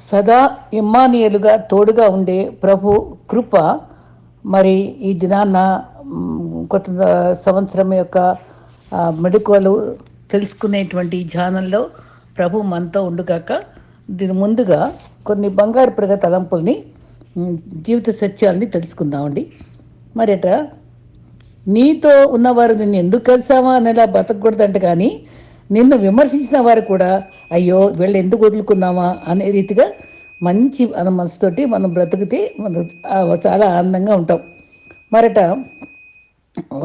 సదా ఇమ్మానియలుగా తోడుగా ఉండే ప్రభు కృప మరి ఈ దినాన్న కొత్త సంవత్సరం యొక్క మెడుకోలు తెలుసుకునేటువంటి ధ్యానంలో ఛానల్లో ప్రభు మనతో ఉండుగాక దీని ముందుగా కొన్ని బంగారు ప్రగ తలంపుల్ని జీవిత సత్యాల్ని తెలుసుకుందామండి. మరట నీతో ఉన్నవారు నిన్ను ఎందుకు కలిసామా అనేలా బతకూడదంట కానీ నిన్ను విమర్శించిన వారు కూడా అయ్యో వీళ్ళు ఎందుకు వదులుకున్నామా అనే రీతిగా మంచి మన మనసుతోటి మనం బ్రతికితే మనం చాలా ఆనందంగా ఉంటాం. మరట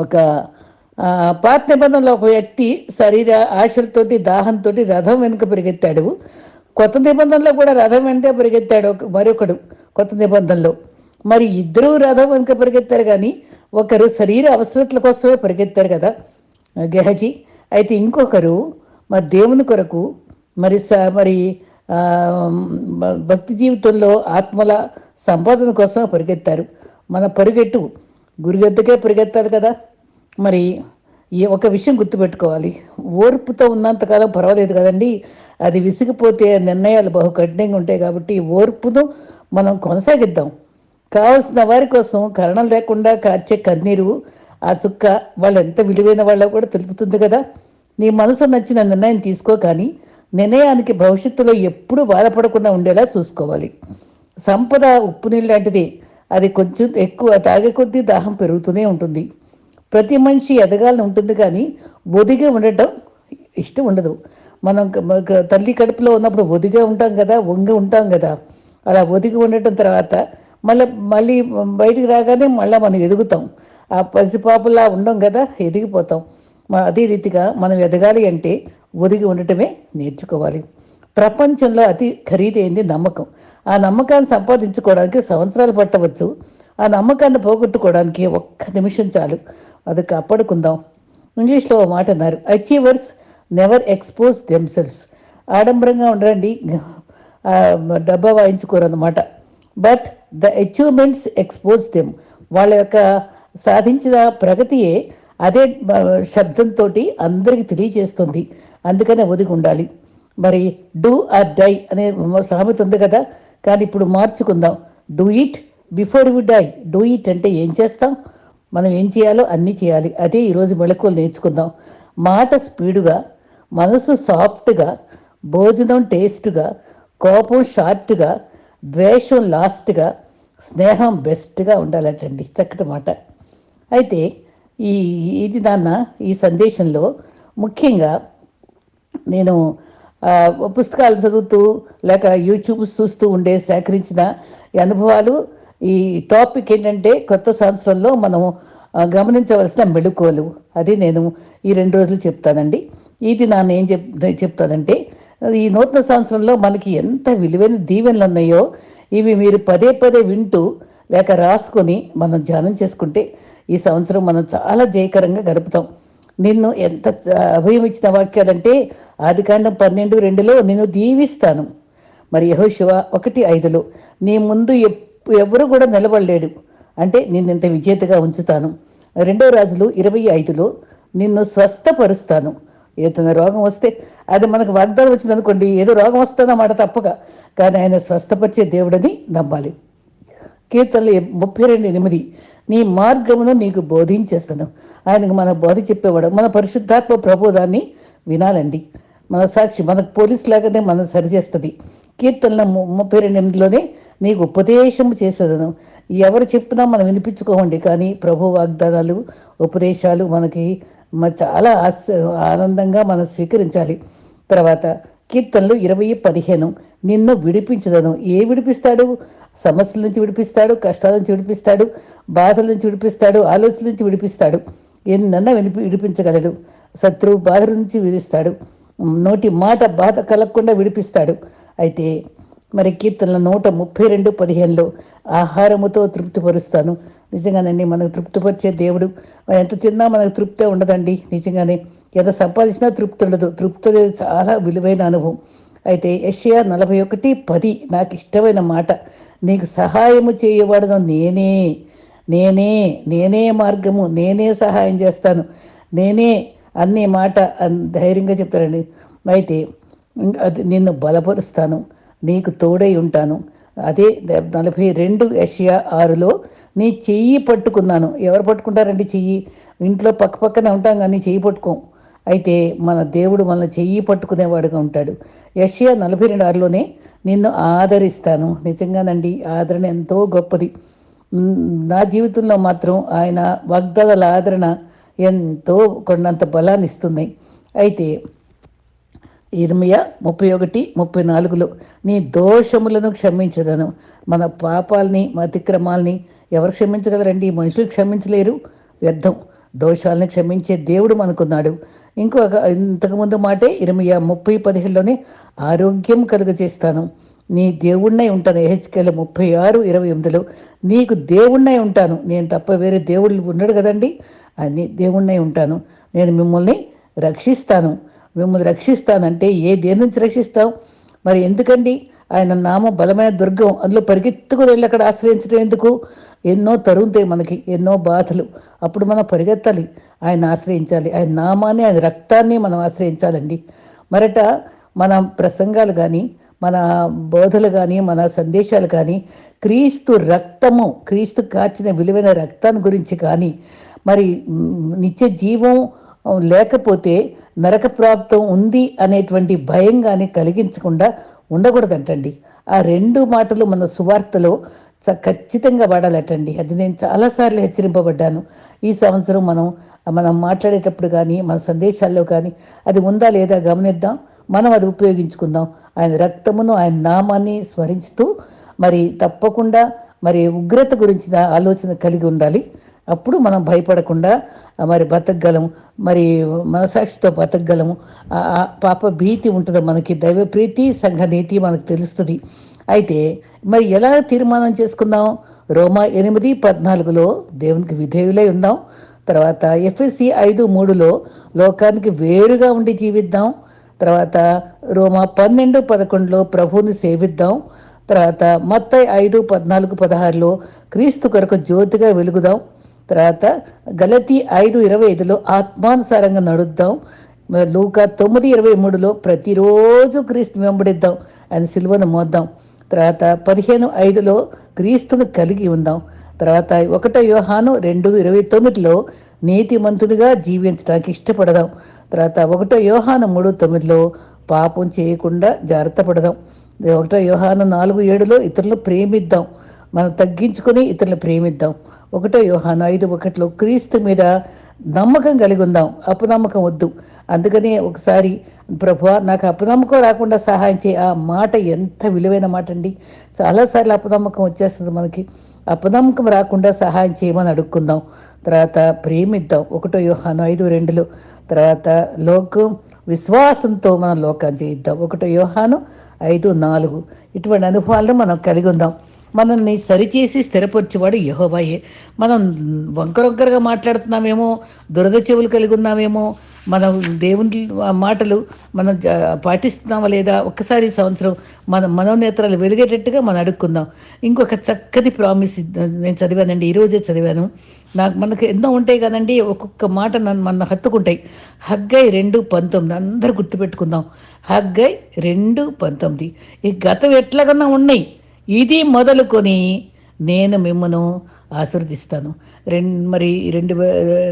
ఒక పాత నిబంధనలో ఒక వ్యక్తి శరీర ఆశలతోటి దాహంతో రథం వెనుక పరిగెత్తాడు. కొత్త నిబంధనలో కూడా రథం వెంటే పరిగెత్తాడు ఒక మరొకడు కొత్త నిబంధనలో. మరి ఇద్దరూ రథం వెనుక పరిగెత్తారు కానీ ఒకరు శరీర అవసరతల కోసమే పరిగెత్తారు కదా గెహజీ. అయితే ఇంకొకరు మరి దేవుని కొరకు మరి స మరి భక్తి జీవితంలో ఆత్మల సంపాదన కోసం పరిగెత్తారు. మన పరిగెట్టు గురిగెద్దకే పరిగెత్తాలి కదా? మరి ఈ ఒక విషయం గుర్తుపెట్టుకోవాలి. ఓర్పుతో ఉన్నంతకాలం పర్వాలేదు కదండి. అది విసిగిపోతే నిర్ణయాలు బహు కఠినంగా ఉంటాయి కాబట్టి ఓర్పును మనం కొనసాగిద్దాం. కావలసిన వారి కోసం కరణం లేకుండా కార్చే కన్నీరు ఆ చుక్క వాళ్ళు ఎంత విలువైన వాళ్ళ కూడా తెలుపుతుంది కదా. నీ మనసు నచ్చిన నిర్ణయం తీసుకో కానీ నిర్ణయానికి భవిష్యత్తులో ఎప్పుడూ బాధపడకుండా ఉండేలా చూసుకోవాలి. సంపద ఉప్పు నీళ్ళు లాంటిది అది కొంచెం ఎక్కువ తాగే కొద్దీ దాహం పెరుగుతూనే ఉంటుంది. ప్రతి మనిషి ఎదగాలని ఉంటుంది కానీ ఒదిగా ఉండటం ఇష్టం ఉండదు. మనం తల్లి కడుపులో ఉన్నప్పుడు ఒదిగా ఉంటాం కదా వంగి ఉంటాం కదా. అలా ఒదిగి ఉండటం తర్వాత మళ్ళీ మళ్ళీ బయటికి రాగానే మళ్ళీ మనం ఎదుగుతాం. ఆ పసిపాపులా ఉండం కదా ఎదిగిపోతాం. అదే రీతిగా మనం ఎదగాలి అంటే ఒదిగి ఉండటమే నేర్చుకోవాలి. ప్రపంచంలో అతి ఖరీదైంది నమ్మకం. ఆ నమ్మకాన్ని సంపాదించుకోవడానికి సంవత్సరాలు పట్టవచ్చు. ఆ నమ్మకాన్ని పోగొట్టుకోవడానికి ఒక్క నిమిషం చాలు. అది కాపాడుకుందాం ఇంగ్లీష్లో ఓ మాట అన్నారు అచీవర్స్ నెవర్ ఎక్స్పోజ్ దెమ్సెల్స్ ఆడంబరంగా ఉండరండి. డబ్బా వాయించుకోరు అన్నమాట but the achievements expose them వాళ్ళ యొక్క సాధించిన ప్రగతియే అదే శబ్దంతో అందరికీ తెలియజేస్తుంది. అందుకనే ఒదిగి ఉండాలి. మరి డూ ఆర్ డై అనే సామెత ఉంది కదా? కానీ ఇప్పుడు మార్చుకుందాం. Do it before we die. Do it అంటే ఏం చేస్తాం? మనం ఏం చేయాలో అన్నీ చేయాలి. అదే ఈరోజు మెళకువలు నేర్చుకుందాం. మాట స్పీడుగా మనసు సాఫ్ట్గా భోజనం టేస్ట్గా కోపం షార్ట్గా ద్వేషం లాస్ట్గా స్నేహం బెస్ట్గా ఉండాలటండి. చక్కటి మాట. అయితే ఈ ఇది నాన్న ఈ సందేశంలో ముఖ్యంగా నేను పుస్తకాలు చదువుతూ లేక యూట్యూబ్ చూస్తూ ఉండే సేకరించిన ఈ అనుభవాలు ఈ టాపిక్ ఏంటంటే కొత్త సంవత్సరంలో మనం గమనించవలసిన మెళుకోలు అది నేను ఈ రెండు రోజులు చెప్తానండి. ఇది నాన్న ఏం చెప్ చెప్తానంటే ఈ నూతన సంవత్సరంలో మనకి ఎంత విలువైన దీవెనలు ఉన్నాయో ఇవి మీరు పదే పదే వింటూ లేక రాసుకొని మనం ధ్యానం చేసుకుంటే ఈ సంవత్సరం మనం చాలా జయకరంగా గడుపుతాం. నిన్ను ఎంత చ- అభయం ఇచ్చిన వాక్యాలంటే ఆదికాండం పన్నెండు రెండులో నిన్ను దీవిస్తాను. మరి యహోశివ ఒకటి ఐదులో నీ ముందు ఎప్పు ఎవరు కూడా నిలబడలేడు. అంటే నిన్ను ఇంత విజేతగా ఉంచుతాను. రెండో రాజులు ఇరవై ఐదులో నిన్ను స్వస్థపరుస్తాను. ఏదైనా రోగం వస్తే అది మనకు వాగ్దానం వచ్చింది అనుకోండి ఏదో రోగం వస్తుందన్నమాట తప్పక. కానీ ఆయన స్వస్థపరిచే దేవుడని నమ్మాలి. కీర్తనలు ముప్పై రెండు ఎనిమిది. నీ మార్గమును నీకు బోధించేస్తాను. ఆయనకు మన బోధ చెప్పేవాడు. మన పరిశుద్ధాత్మ ప్రబోధాన్ని వినాలండి. మన సాక్షి మన పోలీస్ లాగానే మనం సరిచేస్తుంది. కీర్తనల ము- ముప్పై రెండు ఎనిమిదిలోనే నీకు ఉపదేశం చేసేదను. ఎవరు చెప్పినా మనం వినిపించుకోవండి కానీ ప్రభు వాగ్దానాలు ఉపదేశాలు మనకి చాలా ఆనందంగా మనం స్వీకరించాలి. తర్వాత కీర్తనలు ఇరవై పదిహేను. నిన్ను విడిపించదను ఏ విడిపిస్తాడు? సమస్యల నుంచి విడిపిస్తాడు కష్టాల నుంచి విడిపిస్తాడు బాధల నుంచి విడిపిస్తాడు ఆలోచనల నుంచి విడిపిస్తాడు. ఎన్నన్నా విడిపి విడిపించగలడు. శత్రువు బాధల నుంచి విధిస్తాడు నోటి మాట బాధ కలగకుండా విడిపిస్తాడు. అయితే మరి కీర్తనల నూట ముప్పై రెండు పదిహేనులో ఆహారముతో తృప్తిపరుస్తాను. నిజంగానండి మనకు తృప్తిపరిచే దేవుడు. ఎంత తిన్నా మనకు తృప్తే ఉండదండి. నిజంగానే ఎంత సంపాదించినా తృప్తి ఉండదు. తృప్తి అనేది చాలా విలువైన అనుభవం. అయితే యషయా నలభై ఒకటి పది నాకు ఇష్టమైన మాట. నీకు సహాయము చేయబడదు నేనే. నేనే నేనే మార్గము నేనే సహాయం చేస్తాను. నేనే అన్ని మాట ధైర్యంగా చెప్తారండి. అయితే అది నిన్ను బలపరుస్తాను. నీకు తోడై ఉంటాను. అదే నలభై రెండు యషియా ఆరులో నీ చెయ్యి పట్టుకున్నాను. ఎవరు పట్టుకుంటారండి చెయ్యి? ఇంట్లో పక్క పక్కనే ఉంటాం కానీ చెయ్యి పట్టుకోం. అయితే మన దేవుడు మనల్ని చెయ్యి పట్టుకునేవాడుగా ఉంటాడు. యషియా నలభై రెండు ఆరులోనే నిన్ను ఆదరిస్తాను. నిజంగానండి ఆదరణ ఎంతో గొప్పది. నా జీవితంలో మాత్రం ఆయన వాగ్దానాల ఆదరణ ఎంతో కొండంత బలాన్ని ఇస్తున్నాయి. అయితే ఇర్మియా ముప్పై ఒకటి ముప్పై నాలుగులో నీ దోషములను క్షమించదను. మన పాపాలని మన అతిక్రమాలని ఎవరు క్షమించగలరండి? మనుషులు క్షమించలేరు. వ్యర్థం. దోషాలను క్షమించే దేవుడు మనకున్నాడు. ఇంకొక ఇంతకుముందు మాటే ఇరవై ముప్పై పదిహేడులోనే ఆరోగ్యం కలుగజేస్తాను. నీ దేవుణ్ణై ఉంటాను. హెచ్కెల్ ముప్పై ఆరు ఇరవై ఎనిమిదిలో నీకు దేవుణ్ణై ఉంటాను. నేను తప్ప వేరే దేవుళ్ళు ఉన్నాడు కదండి. అని దేవుణ్ణై ఉంటాను. నేను మిమ్మల్ని రక్షిస్తాను. మిమ్మల్ని రక్షిస్తానంటే ఏ దేని నుంచి రక్షిస్తాం మరి ఎందుకండి? ఆయన నామ బలమైన దుర్గం. అందులో పరిగెత్తుకు వెళ్ళి అక్కడ ఆశ్రయించడం ఎందుకు? ఎన్నో తరుగుతాయి మనకి ఎన్నో బాధలు. అప్పుడు మనం పరిగెత్తాలి. ఆయన ఆశ్రయించాలి. ఆయన నామాన్ని ఆయన రక్తాన్ని మనం ఆశ్రయించాలండి. మరట మన ప్రసంగాలు కానీ మన బోధలు కానీ మన సందేశాలు కానీ క్రీస్తు రక్తము క్రీస్తు కాచిన విలువైన రక్తాన్ని గురించి కానీ మరి నిత్య జీవం లేకపోతే నరక ప్రాప్తం ఉంది అనేటువంటి భయం కానీ కలిగించకుండా ఉండకూడదంటండి. ఆ రెండు మాటలు మన సువార్తలో ఖచ్చితంగా వాడాలటండి. అది నేను చాలాసార్లు హెచ్చరింపబడ్డాను. ఈ సంవత్సరం మనం మనం మాట్లాడేటప్పుడు కానీ మన సందేశాల్లో కానీ అది ఉందా లేదా గమనిద్దాం. మనం అది ఉపయోగించుకుందాం. ఆయన రక్తమును ఆయన నామాన్ని స్మరించుతూ మరి తప్పకుండా మరి ఉగ్రత గురించిన ఆలోచన కలిగి ఉండాలి. అప్పుడు మనం భయపడకుండా మరి బతకగలము. మరి మనసాక్షితో బతకగలము. పాప భీతి ఉంటుంది మనకి. దైవ ప్రీతి సంఘ నీతి మనకు తెలుస్తుంది. అయితే మరి ఎలా తీర్మానం చేసుకుందాం? రోమా ఎనిమిది పద్నాలుగులో దేవునికి విధేయులై ఉందాం. తర్వాత ఎఫ్ఎస్సి ఐదు మూడులో లోకానికి వేరుగా ఉండి జీవిద్దాం. తర్వాత రోమా పన్నెండు పదకొండులో ప్రభువుని సేవిద్దాం. తర్వాత మత్తై ఐదు పద్నాలుగు పదహారులో క్రీస్తు కొరకు జ్యోతిగా వెలుగుదాం. తర్వాత గలతి ఐదు ఇరవై ఐదులో ఆత్మానుసారంగా నడుద్దాం. లూక తొమ్మిది ఇరవై మూడులో ప్రతిరోజు క్రీస్తు వెంబడిద్దాం. ఆయన సిలువను మోద్దాం. తర్వాత పదిహేను ఐదులో క్రీస్తును కలిగి ఉందాం. తర్వాత ఒకటో యోహాను రెండు ఇరవై తొమ్మిదిలో నీతిమంతుడిగా జీవించడానికి ఇష్టపడదాం. తర్వాత ఒకటో యోహాను మూడు తొమ్మిదిలో పాపం చేయకుండా జాగ్రత్త పడదాం. ఒకటో యోహాను నాలుగు ఏడులో ఇతరులు ప్రేమిద్దాం. మనం తగ్గించుకొని ఇతరులు ప్రేమిద్దాం. ఒకటో యోహాను ఐదు ఒకటిలో క్రీస్తు మీద నమ్మకం కలిగి ఉందాం. అపనమ్మకం వద్దు. అందుకనే ఒకసారి ప్రభు నాకు అపనమ్మకం రాకుండా సహాయం చేయి. ఆ మాట ఎంత విలువైన మాట అండి చాలాసార్లు అపనమ్మకం వచ్చేస్తుంది మనకి. అపనమ్మకం రాకుండా సహాయం చేయమని అడుక్కుందాం. తర్వాత ప్రేమిద్దాం. ఒకటో యోహాను ఐదు రెండులో. తర్వాత లోకం విశ్వాసంతో మనం లోకాన్ని చేయిద్దాం. ఒకటో యోహాను ఐదు నాలుగు. ఇటువంటి అనుభవాలను మనం కలిగి ఉందాం. మనల్ని సరిచేసి స్థిరపరిచేవాడు యహోబాయే మనం వంకరొంకరగా మాట్లాడుతున్నామేమో దురద చెవులు కలిగి ఉన్నామేమో మనం దేవుని మాటలు మనం పాటిస్తున్నామా లేదా? ఒక్కసారి సంవత్సరం మన మనోనేత్రాలు వెలిగేటట్టుగా మనం అడుక్కుందాం. ఇంకొక చక్కటి ప్రామిస్ నేను చదివానండి ఈరోజే చదివాను. నాకు మనకు ఎన్నో ఉంటాయి కదండి ఒక్కొక్క మాట నన్ను మన హత్తుకుంటాయి. హగ్గై రెండు పంతొమ్మిది అందరు గుర్తుపెట్టుకుందాం. హగ్గై రెండు పంతొమ్మిది. ఈ గతం ఎట్లాగన్నా ఉన్నాయి. ఇది మొదలుకొని నేను మిమ్మను ఆశీర్వదిస్తాను. రెండు మరి రెండు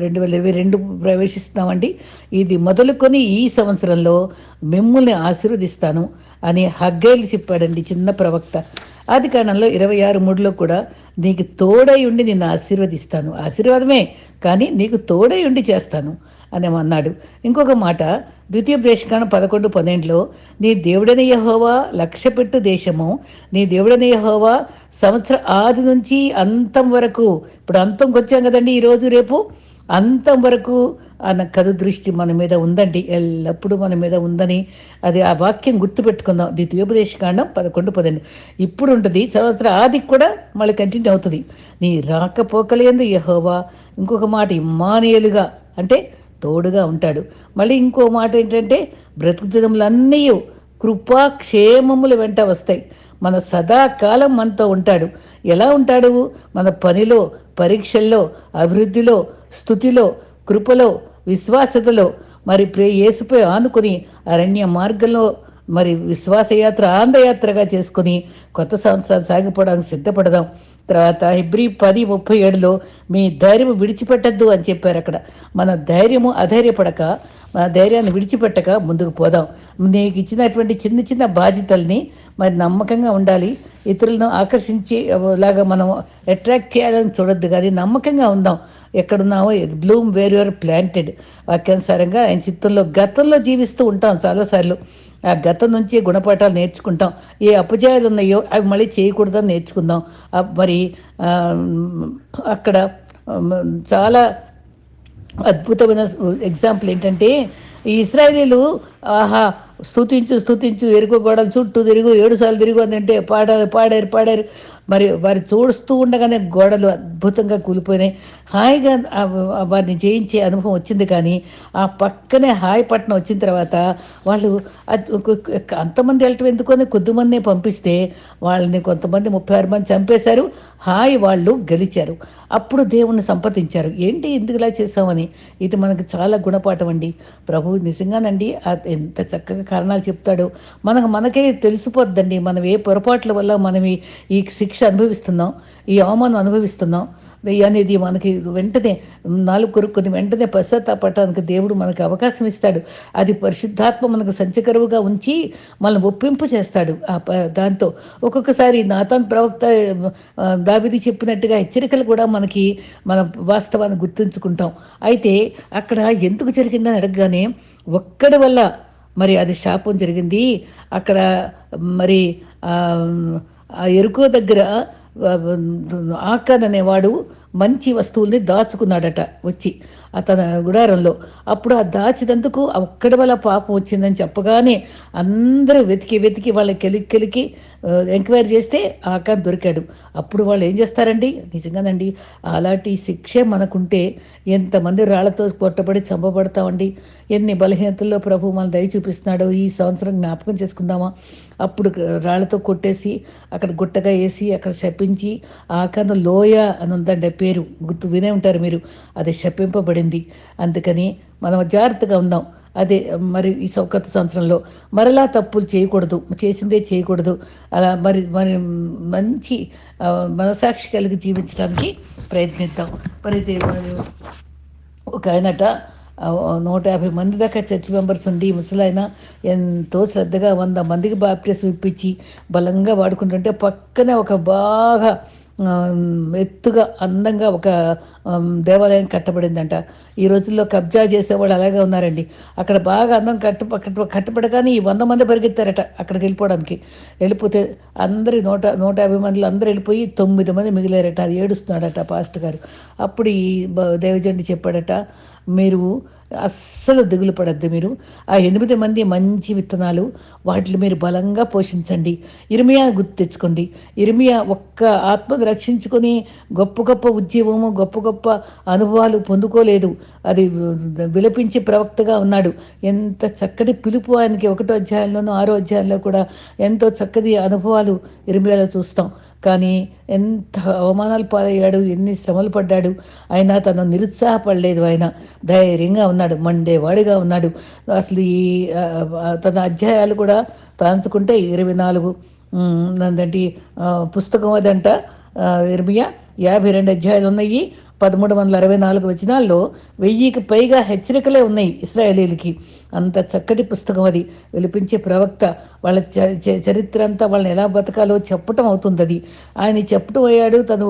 రెండు వేల ఇరవై రెండు ప్రవేశిస్తామండి. ఇది మొదలుకొని ఈ సంవత్సరంలో మిమ్మల్ని ఆశీర్వదిస్తాను అని హగ్గైలు చెప్పాడండి చిన్న ప్రవక్త. ఆది కారణంలో ఇరవై ఆరు మూడులో కూడా నీకు తోడై ఉండి నిన్ను ఆశీర్వదిస్తాను. ఆశీర్వాదమే కానీ నీకు తోడై ఉండి చేస్తాను. అన్నాడు. ఇంకొక మాట ద్వితీయ ప్రేషకాండం పదకొండు పన్నెండులో నీ దేవుడని యహోవా లక్ష్యపెట్టు దేశము నీ దేవుడని యహోవా సంవత్సర ఆది నుంచి అంతం వరకు ఇప్పుడు అంతంకి వచ్చాం కదండి ఈరోజు రేపు అంతం వరకు అన్న కథ దృష్టి మన మీద ఉందండి ఎల్లప్పుడూ మన మీద ఉందని అది ఆ వాక్యం గుర్తుపెట్టుకుందాం. ద్వితీయోపదేశకాండం పదకొండు పదండి ఇప్పుడు ఉంటుంది సంవత్సర ఆది కూడా మళ్ళీ కంటిన్యూ అవుతుంది. నీ రాకపోకలేందు యహోవా ఇంకొక మాట ఇమ్మానియలుగా అంటే తోడుగా ఉంటాడు. మళ్ళీ ఇంకో మాట ఏంటంటే బ్రతుకుదినములన్నీ కృపా క్షేమములు వెంట వస్తాయి. మన సదాకాలం మనతో ఉంటాడు. ఎలా ఉంటాడు? మన పనిలో పరీక్షల్లో అభివృద్ధిలో స్థుతిలో కృపలో విశ్వాసతలో. మరి ప్రే యేసుపై ఆనుకుని అరణ్య మార్గంలో మరి విశ్వాసయాత్ర ఆంధ్రయాత్రగా చేసుకుని కొత్త సంవత్సరాలు సాగిపోవడానికి సిద్ధపడదాం. తర్వాత హిబ్రి పది ముప్పై ఏడులో మీ ధైర్యం విడిచిపెట్టద్దు అని చెప్పారు అక్కడ. మన ధైర్యము అధైర్యపడక మన ధైర్యాన్ని విడిచిపెట్టక ముందుకు పోదాం. నీకు ఇచ్చినటువంటి చిన్న చిన్న బాధ్యతల్ని మరి నమ్మకంగా ఉండాలి. ఇతరులను ఆకర్షించి లాగా మనం అట్రాక్ట్ చేయాలని చూడొద్దు కానీ నమ్మకంగా ఉందాం. ఎక్కడున్నామో బ్లూమ్ వేర్ యువర్ ప్లాంటెడ్. వాక్యానుసారంగా ఆయన చిత్తంలో గతంలో జీవిస్తూ ఉంటాం చాలాసార్లు. ఆ గతం నుంచి గుణపాఠాలు నేర్చుకుంటాం. ఏ అపజయాలు ఉన్నాయో అవి మళ్ళీ చేయకూడదని నేర్చుకుందాం. మరి అక్కడ చాలా అద్భుతమైన ఎగ్జాంపుల్ ఏంటంటే ఈ ఇస్రాయలీలు ఆహా స్థుతించు స్థుతించు ఎరుగు గోడలు చుట్టూ తిరుగు ఏడుసార్లు తిరుగు అని అంటే పాడారు పాడారు పాడారు. మరి వారు చూడుస్తూ ఉండగానే గోడలు అద్భుతంగా కూలిపోయినాయి. హాయిగా వారిని జయించే అనుభవం వచ్చింది కానీ ఆ పక్కనే హాయ్ పట్టణం వచ్చిన తర్వాత వాళ్ళు అంతమంది వెళ్ళటం ఎందుకని కొద్దిమంది పంపిస్తే వాళ్ళని కొంతమంది ముప్పై ఆరు మంది చంపేశారు. హాయ్ వాళ్ళు గెలిచారు. అప్పుడు దేవుణ్ణి సంపదించారు ఏంటి ఎందుకు ఇలా చేసామని ఇది మనకు చాలా గుణపాఠం అండి. ప్రభు నిజంగానండి ఎంత చక్కగా కారణాలు చెప్తాడో. మనకు మనకే తెలిసిపోద్దండి. మనం ఏ పొరపాట్ల వల్ల మనం ఈ శిక్ష అనుభవిస్తున్నాం ఈ అవమానం అనుభవిస్తున్నాం. అనేది మనకి వెంటనే నాలుగు కొరుక్కుని వెంటనే పశ్చాత్తాపడటానికి దేవుడు మనకు అవకాశం ఇస్తాడు. అది పరిశుద్ధాత్మ మనకు సంచకరువుగా ఉంచి మనల్ని ఒప్పింపు చేస్తాడు. ఆ దాంతో ఒక్కొక్కసారి నాతాన్ ప్రవక్త దావిది చెప్పినట్టుగా హెచ్చరికలు కూడా మనకి మన వాస్తవాన్ని గుర్తుంచుకుంటాం. అయితే అక్కడ ఎందుకు జరిగిందని అడగగానే ఒక్కడి వల్ల మరి అది శాపం జరిగింది. అక్కడ మరి ఆ ఎరుకో దగ్గర ఆకన్ అనేవాడు మంచి వస్తువుల్ని దాచుకున్నాడట వచ్చి అతని గుడారంలో. అప్పుడు ఆ దాచినందుకు ఒక్కడి వల్ల పాపం వచ్చిందని చెప్పగానే అందరూ వెతికి వెతికి వాళ్ళకి కెలికి కెలికి ఎంక్వైరీ చేస్తే ఆకాన్ దొరికాడు. అప్పుడు వాళ్ళు ఏం చేస్తారండి? నిజంగానండి అలాంటి శిక్షే మనకుంటే ఎంతమంది రాళ్ళతో కొట్టబడి చంపబడతామండి. ఎన్ని బలహీనతల్లో ప్రభు మన దయ చూపిస్తున్నాడో ఈ సంవత్సరం జ్ఞాపకం చేసుకుందామా? అప్పుడు రాళ్ళతో కొట్టేసి అక్కడ గుట్టగా వేసి అక్కడ శపించి ఆకాను లోయ అని ఉందండి పేరు. గుర్తు వినే ఉంటారు మీరు. అది శపింపబడింది. అందుకని మనం జాగ్రత్తగా ఉందాం. అదే మరి ఈ కొత్త సంవత్సరంలో మరలా తప్పులు చేయకూడదు. చేసిందే చేయకూడదు. అలా మరి మరి మంచి మనసాక్షి కలిగి జీవించడానికి ప్రయత్నిద్దాం. మరి ఒక ఆయనట నూట యాభై మంది దాకా చర్చ్ మెంబర్స్ ఉండి ముసలాయన ఎంతో శ్రద్ధగా వంద మందికి బాప్టిస్ ఇప్పించి బలంగా వాడుకుంటుంటే పక్కనే ఒక బాగా ఎత్తుగా అందంగా ఒక దేవాలయం కట్టబడిందంట. ఈ రోజుల్లో కబ్జా చేసేవాళ్ళు అలాగే ఉన్నారండి. అక్కడ బాగా అందం కట్ట కట్టబడగానే ఈ వంద మంది పరిగెత్తారట అక్కడికి వెళ్ళిపోవడానికి. వెళ్ళిపోతే అందరి నూట నూట యాభై మందిలో అందరూ వెళ్ళిపోయి తొమ్మిది మంది మిగిలారట. అది ఏడుస్తున్నాడట పాస్టర్ గారు. అప్పుడు ఈ దేవజండి చెప్పాడట మీరు అస్సలు దిగులు పడద్దు మీరు. ఆ ఎనిమిది మంది మంచి విత్తనాలు వాటిని మీరు బలంగా పోషించండి. ఇరిమియా గుర్తు తెచ్చుకోండి. ఇరిమియా ఒక్క ఆత్మను రక్షించుకొని గొప్ప గొప్ప ఉద్యమము గొప్ప గొప్ప అనుభవాలు పొందుకోలేదు. అది విలపించి ప్రవక్తగా ఉన్నాడు. ఎంత చక్కటి పిలుపు ఆయనకి ఒకటో అధ్యాయంలోనూ ఆరో అధ్యాయంలో కూడా ఎంతో చక్కటి అనుభవాలు ఇరిమియాలో చూస్తాం. కానీ ఎంత అవమానాలు పాలయ్యాడు ఎన్ని శ్రమలు పడ్డాడు. అయినా తను నిరుత్సాహపడలేదు ఆయన. ధైర్యంగా ఉన్నాడు. మండేవాడిగా ఉన్నాడు. అసలు ఈ తన అధ్యాయాలు కూడా తాంచుకుంటే ఇరవై నాలుగు అంటే పుస్తకం అదంట ఇరవై యాభై రెండు అధ్యాయాలు ఉన్నాయి. పదమూడు వందల అరవై నాలుగు వచనాల్లో వెయ్యికి పైగా హెచ్చరికలే ఉన్నాయి ఇస్రాయలీలకి. అంత చక్కటి పుస్తకం అది. వెలిపించే ప్రవక్త వాళ్ళ చరిత్ర అంతా వాళ్ళని ఎలా బతకాలో చెప్పటం అవుతుంది అది ఆయన చెప్పటం అయ్యాడు తను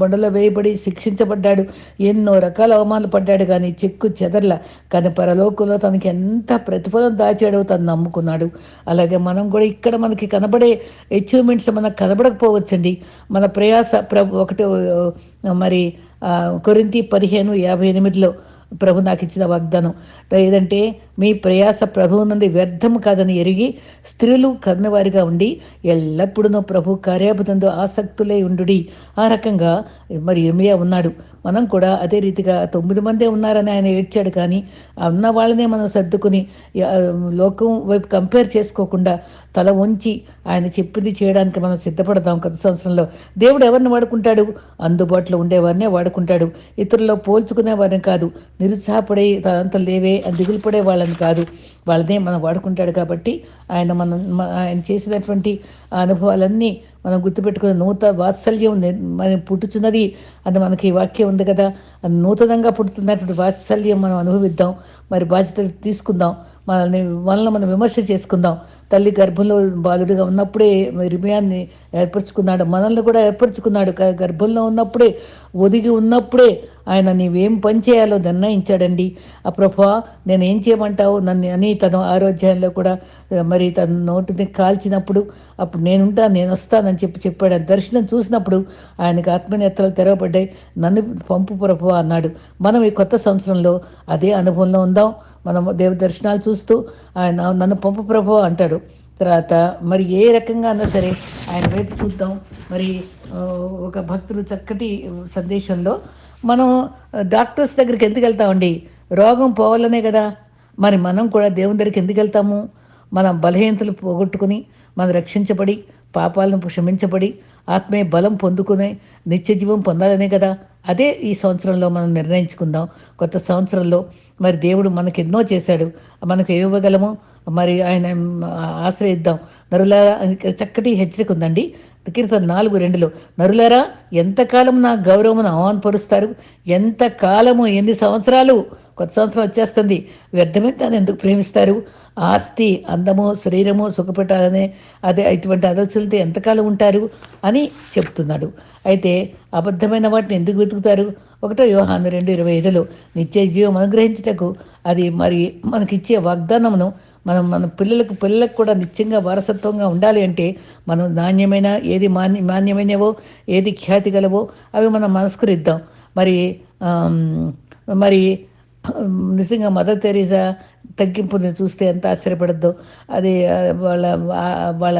బండలో వేయబడి శిక్షించబడ్డాడు. ఎన్నో రకాల అవమానాలు పడ్డాడు కానీ చెక్కు చెదర్ల. కానీ పరలోకంలో తనకి ఎంత ప్రతిఫలం దాచాడో తను నమ్ముకున్నాడు. అలాగే మనం కూడా ఇక్కడ మనకి కనబడే అచీవ్మెంట్స్ మనకు కనబడకపోవచ్చండి. మన ప్రయాస ప్ర ఒకటి మరి కొరింతి పదిహేను యాభై ఎనిమిదిలో ప్రభు నాకు ఇచ్చిన వాగ్దానం. ఏదంటే మీ ప్రయాస ప్రభువు నుండి వ్యర్థము కాదని ఎరిగి స్త్రీలు కన్నవారిగా ఉండి ఎల్లప్పుడూ ప్రభు కార్యాభుతంతో ఆసక్తులై ఉండు ఆ రకంగా మరి ఎమియా ఉన్నాడు. మనం కూడా అదే రీతిగా తొమ్మిది మందే ఉన్నారని ఆయన ఏడ్చాడు కానీ అన్న వాళ్ళనే మనం సర్దుకుని లోకం వైపు కంపేర్ చేసుకోకుండా తల ఉంచి ఆయన చెప్పింది చేయడానికి మనం సిద్ధపడదాం గత సంవత్సరంలో. దేవుడు ఎవరిని వాడుకుంటాడు? అందుబాటులో ఉండేవారినే వాడుకుంటాడు. ఇతరుల్లో పోల్చుకునే వారిని కాదు. నిరుత్సాహపడే తనంత లేవే దిగులు పడే వాళ్ళని వాడాలని కాదు. వాళ్ళదే మనం వాడుకుంటాడు కాబట్టి ఆయన మనం ఆయన చేసినటువంటి అనుభవాలన్నీ మనం గుర్తుపెట్టుకుని నూత వాత్సల్యం మనం పుట్టుచున్నది. అది మనకి వాక్యం ఉంది కదా. అది నూతనంగా పుట్టుతున్నటువంటి వాత్సల్యం మనం అనుభవిద్దాం. మరి బాధ్యతలు తీసుకుందాం. మనల్ని మనల్ని మనం విమర్శ చేసుకుందాం. తల్లి గర్భంలో బాలుడిగా ఉన్నప్పుడే రిమయాన్ని ఏర్పరచుకున్నాడు. మనల్ని కూడా ఏర్పరచుకున్నాడు. గర్భంలో ఉన్నప్పుడే ఒదిగి ఉన్నప్పుడే ఆయన నీవేం పని చేయాలో నిర్ణయించాడండి. ఆ ప్రభా నేను ఏం చేయమంటావు? నన్ను అని తన ఆరోగ్యంలో కూడా మరి తన నోటిని కాల్చినప్పుడు అప్పుడు నేనుంటా నేను వస్తానని చెప్పి చెప్పాడు. ఆ దర్శనం చూసినప్పుడు ఆయనకు ఆత్మనేత్రాలు తెరవబడ్డాయి. నన్ను పంపు ప్రభు అన్నాడు. మనం ఈ కొత్త సంవత్సరంలో అదే అనుభవంలో ఉందాం. మనము దేవ దర్శనాలు చూస్తూ ఆయన నన్ను పంపు ప్రభు అంటాడు. తర్వాత మరి ఏ రకంగా అన్నా సరే ఆయన వైపు చూద్దాం. మరి ఒక భక్తులు చక్కటి సందేశంలో మనం డాక్టర్స్ దగ్గరికి ఎందుకు వెళ్తామండి? రోగం పోవాలనే కదా. మరి మనం కూడా దేవుని దగ్గరికి ఎందుకు వెళ్తాము? మన బలహీనతలు పోగొట్టుకుని మనం రక్షించబడి పాపాలను క్షమించబడి ఆత్మీయ బలం పొందుకునే నిత్య జీవం పొందాలనే కదా. అదే ఈ సంవత్సరంలో మనం నిర్ణయించుకుందాం. కొత్త సంవత్సరంలో మరి దేవుడు మనకి ఎన్నో చేశాడు. మనకు ఇవ్వగలము మరి ఆయన ఆశ్రయిద్దాం. నరుల చక్కటి హెచ్చరిక ఉందండి. కీర్తన నాలుగు రెండులో నరులరా ఎంతకాలం నా గౌరవమును అవమానపరుస్తారు? ఎంతకాలము ఎన్ని సంవత్సరాలు? కొత్త సంవత్సరం వచ్చేస్తుంది. వ్యర్థమే దాన్ని ఎందుకు ప్రేమిస్తారు? ఆస్తి అందము శరీరము సుఖపెట్టాలనే అదే ఇటువంటి ఆలోచనలతో ఎంతకాలం ఉంటారు? అని చెప్తున్నాడు. అయితే అబద్ధమైన వాటిని ఎందుకు వెతుకుతారు? ఒకటో యోహాను రెండు ఇరవై ఐదులో నిత్య జీవం అనుగ్రహించుటకు అది మరి మనకిచ్చే వాగ్దానమును మనం మన పిల్లలకు పిల్లలకు కూడా నిత్యంగా వారసత్వంగా ఉండాలి అంటే మనం నాణ్యమైన ఏది మాన్య మాన్యమైనవో ఏది ఖ్యాతి గలవో అవి మనం మనస్కరిద్దాం. మరి మరి నిజంగా మదర్ తెరీసా తగ్గింపుని చూస్తే ఎంత ఆశ్చర్యపడద్దో. అది వాళ్ళ వాళ్ళ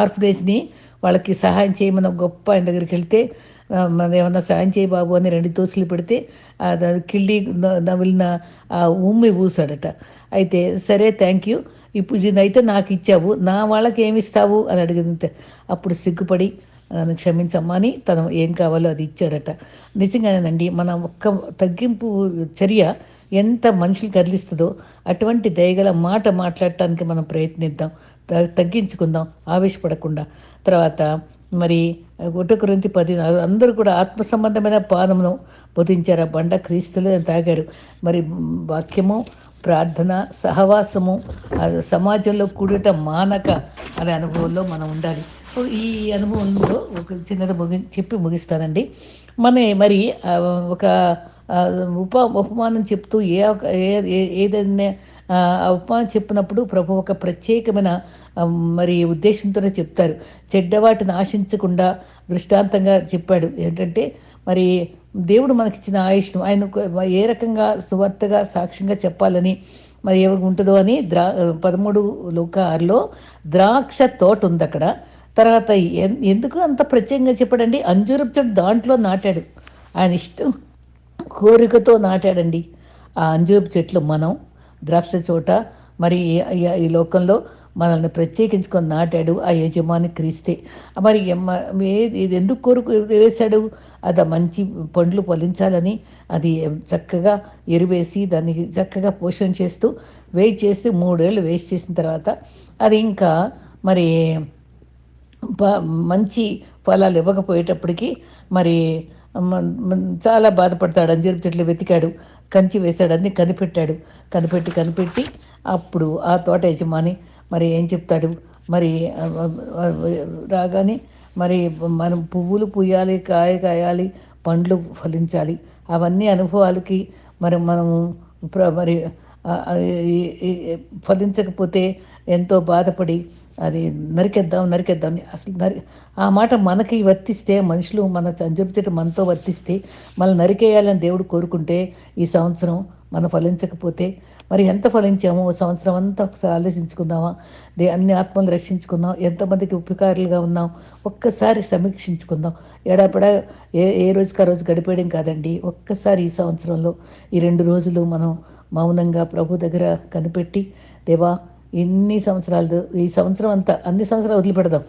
ఆర్ఫనేజ్ని వాళ్ళకి సహాయం చేయమని గొప్ప ఆయన దగ్గరికి వెళ్తే ఏమన్నా సాయం చేయి బాబు అని రెండు దోసులు పెడితే కిళ్ళి న- నవిలిన ఆ ఉమ్మి ఊసాడట అయితే సరే థ్యాంక్ యూ ఇప్పుడు ఇదైతే నాకు ఇచ్చావు నా వాళ్ళకి ఏమి ఇస్తావు అని అడిగింది అప్పుడు సిగ్గుపడి నన్ను క్షమించమ్మా అని తను ఏం కావాలో అది ఇచ్చాడట నిజంగానేనండి మన ఒక్క తగ్గింపు చర్య ఎంత మనుషులు కదిలిస్తుందో అటువంటి దయగల మాట మాట్లాడటానికి మనం ప్రయత్నిద్దాం తగ్గించుకుందాం ఆవేశపడకుండా తర్వాత మరి ఒకటో కొరింథీ పది అందరూ కూడా ఆత్మ సంబంధమైన పానమును బోధించారు. ఆ బండ క్రీస్తులు తాగారు. మరి వాక్యము ప్రార్థన సహవాసము సమాజంలో కూడట మానక అనే అనుభవంలో మనం ఉండాలి. ఈ అనుభవంలో ఒక చిన్నది ముగి చెప్పి ముగిస్తానండి. మన మరి ఒక ఉప ఉపమానం చెప్తూ ఏ ఒక- ఏ- ఏ- ఏదైనా ఉపమానం చెప్పినప్పుడు ప్రభు ఒక ప్రత్యేకమైన మరి ఉద్దేశంతోనే చెప్తారు. చెడ్డవాటిని ఆశించకుండా దృష్టాంతంగా చెప్పాడు. ఏంటంటే మరి దేవుడు మనకిచ్చిన ఆయుష్ను ఆయన ఏ రకంగా సువార్తగా సాక్ష్యంగా చెప్పాలని మరి ఏమి ఉంటుందో అని ద్రా పదమూడు లోక ఆరులో ద్రాక్ష తోట ఉంది అక్కడ తర్వాత ఎందుకు అంత ప్రత్యేకంగా చెప్పాడండి? అంజూరపు చెట్టు దాంట్లో నాటాడు. ఆయన ఇష్టం కోరికతో నాటాడండి. ఆ అంజూరపు చెట్లు మనం ద్రాక్ష చోట మరి ఈ- లోకంలో మనల్ని ప్రత్యేకించుకొని నాటాడు ఆ యజమాని క్రీస్తే. మరి ఎమ్మ- ఇది ఎందుకు కోరుకు వేశాడు? అది మంచి పండ్లు ఫలించాలని అది చక్కగా ఎరువేసి దాన్ని చక్కగా పోషణ చేస్తూ వెయిట్ చేస్తూ మూడేళ్ళు వేస్ట్ చేసిన తర్వాత అది ఇంకా మరి ప- మంచి ఫలాలు ఇవ్వకపోయేటప్పటికి మరి చాలా బాధపడతాడు. అంజూరపు చెట్లు వెతికాడు. కంచి వేశాడని కనిపెట్టాడు. కనిపెట్టి కనిపెట్టి అప్పుడు ఆ తోట యజమాని మరి ఏం చెప్తాడు? మరి రాగానే మరి మనం పువ్వులు పూయాలి కాయ కాయాలి పండ్లు ఫలించాలి. అవన్నీ అనుభవాలకి మరి మనము మరి ఫలించకపోతే ఎంతో బాధపడి అది నరికేద్దాం నరికేద్దాం. అని అసలు నరి ఆ మాట మనకి వర్తిస్తే మనుషులు మన చంజపు చెట్టు మనతో వర్తిస్తే మళ్ళీ నరికేయాలని దేవుడు కోరుకుంటే ఈ సంవత్సరం మనం ఫలించకపోతే మరి ఎంత ఫలించామో? ఓ సంవత్సరం అంతా ఒకసారి ఆలోచించుకుందామా? దే అన్ని ఆత్మలు రక్షించుకుందాం. ఎంతమందికి ఉపకారులుగా ఉన్నాం? ఒక్కసారి సమీక్షించుకుందాం. ఏడాపడా ఏ ఏ రోజుకి ఆ రోజు గడిపేయడం కాదండి. ఒక్కసారి ఈ సంవత్సరంలో ఈ రెండు రోజులు మనం మౌనంగా ప్రభు దగ్గర కనిపెట్టి దేవా ఎన్ని సంవత్సరాలు ఈ సంవత్సరం అంతా అన్ని సంవత్సరాలు వదిలిపెడదాం.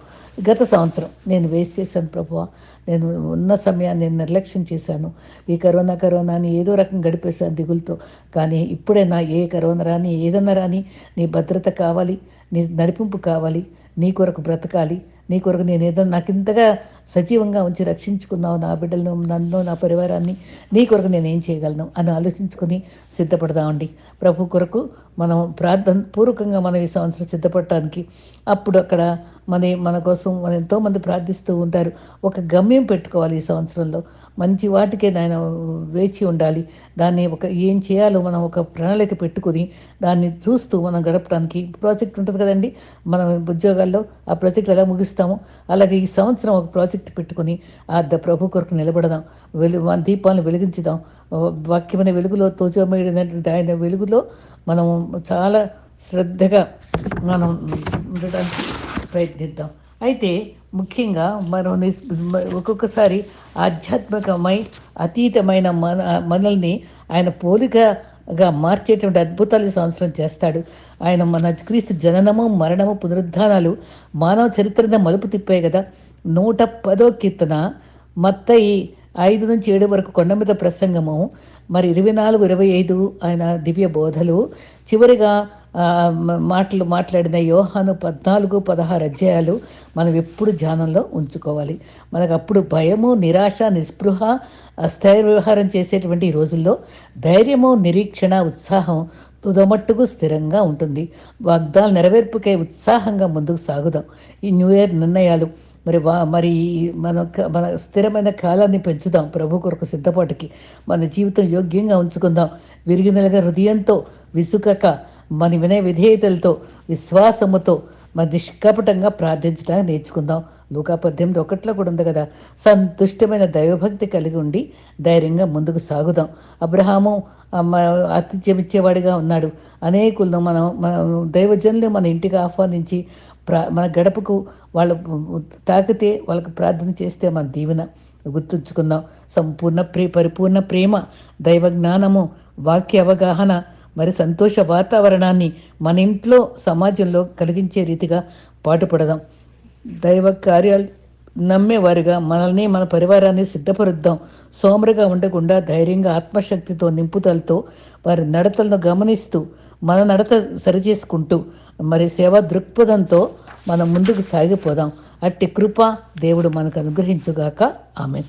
గత సంవత్సరం నేను వేస్ట్ చేశాను ప్రభువ. నేను ఉన్న సమయాన్ని నేను నిర్లక్ష్యం చేశాను. ఈ కరోనా కరోనా అని ఏదో రకం గడిపేశాను దిగులతో. కానీ ఇప్పుడే నా ఏ కరోనా రాని ఏదన్నా రాని నీ భద్రత కావాలి నీ నడిపింపు కావాలి నీ కొరకు బ్రతకాలి నీ కొరకు నేను ఏదన్నా నాకు ఇంతగా సజీవంగా ఉంచి రక్షించుకున్నావు నా బిడ్డలను నన్ను నా పరివారాన్ని. నీ కొరకు నేను ఏం చేయగలను? అని ఆలోచించుకొని సిద్ధపడదామండి ప్రభు కొరకు మనం ప్రార్థన పూర్వకంగా మనం ఈ సంవత్సరం సిద్ధపడటానికి అప్పుడు అక్కడ మన మన కోసం మన ఎంతోమంది ప్రార్థిస్తూ ఉంటారు. ఒక గమ్యం పెట్టుకోవాలి ఈ సంవత్సరంలో. మంచి వాటికే ఆయన వేచి ఉండాలి. దాన్ని ఒక ఏం చేయాలో మనం ఒక ప్రణాళిక పెట్టుకుని దాన్ని చూస్తూ మనం గడపడానికి ప్రాజెక్ట్ ఉంటుంది కదండి. మనం ఉద్యోగాల్లో ఆ ప్రాజెక్ట్ ఎలా ముగిస్తామో అలాగే ఈ సంవత్సరం ఒక ప్రాజెక్ట్ పెట్టుకుని అద్ద ప్రభు కొరకు నిలబడదాం వెలు దీపాలను వెలిగించుదాం. వాక్యమైన వెలుగులో తోచమైనటువంటి ఆయన వెలుగులో మనం చాలా శ్రద్ధగా మనం ఉండడానికి ప్రయత్నిద్దాం. అయితే ముఖ్యంగా మనం ఒక్కొక్కసారి ఆధ్యాత్మికమై అతీతమైన మన మనల్ని ఆయన పోలికగా మార్చేటువంటి అద్భుతాలు సంవత్సరం చేస్తాడు. ఆయన మన క్రీస్తు జననము మరణము పునరుద్ధానాలు మానవ చరిత్రను మలుపు తిప్పాయి కదా. నూట పదో కీర్తన మత్తయి ఐదు నుంచి ఏడు వరకు కొండ మీద ప్రసంగము మరి ఇరవై నాలుగు ఇరవై ఐదు ఆయన దివ్య బోధలు. చివరిగా మాటలు మాట్లాడిన యోహాను పద్నాలుగు పదహారు అధ్యాయాలు మనం ఎప్పుడు ధ్యానంలో ఉంచుకోవాలి. మనకు అప్పుడు భయము నిరాశ నిస్పృహ స్థైర్య వ్యవహారం చేసేటువంటి రోజుల్లో ధైర్యము నిరీక్షణ ఉత్సాహం తుదమట్టుకు స్థిరంగా ఉంటుంది. వాగ్దాలు నెరవేర్పుకై ఉత్సాహంగా ముందుకు సాగుదాం. ఈ న్యూ ఇయర్ నిర్ణయాలు మరి వా మరి మన మన స్థిరమైన కాలాన్ని పెంచుదాం ప్రభు కొరకు సిద్ధపాటుకి. మన జీవితం యోగ్యంగా ఉంచుకుందాం. విరిగినలుగా హృదయంతో విసుకక మన వినయ విధేయతలతో విశ్వాసముతో మరి నిష్కపటంగా ప్రార్థించడానికి నేర్చుకుందాం. లూకా పద్దెనిమిది ఒకట్లో కూడా ఉంది కదా? సంతుష్టమైన దైవభక్తి కలిగి ఉండి ధైర్యంగా ముందుకు సాగుదాం. అబ్రహాము ఆతిథ్యమిచ్చేవాడిగా ఆతిథ్యం ఇచ్చేవాడిగా ఉన్నాడు. అనేకులను మనం మన దైవజనులు మన ఇంటికి ఆహ్వానించి ప్రా మన గడపకు వాళ్ళు తాకితే వాళ్ళకి ప్రార్థన చేస్తే మన దీవెన గుర్తుంచుకుందాం. సంపూర్ణ ప్రే పరిపూర్ణ ప్రేమ దైవ జ్ఞానము వాక్య అవగాహన మరి సంతోష వాతావరణాన్ని మన ఇంట్లో సమాజంలో కలిగించే రీతిగా పాటుపడదాం. దైవ కార్యాలు నమ్మేవారుగా మనల్ని మన పరివారాన్ని సిద్ధపరుద్దాం. సోమరుగా ఉండకుండా ధైర్యంగా ఆత్మశక్తితో నింపుదలతో వారి నడతలను గమనిస్తూ మన నడత సరిచేసుకుంటూ మరి సేవా దృక్పథంతో మనం ముందుకు సాగిపోదాం. అట్టి కృప దేవుడు మనకు అనుగ్రహించుగాక. ఆమె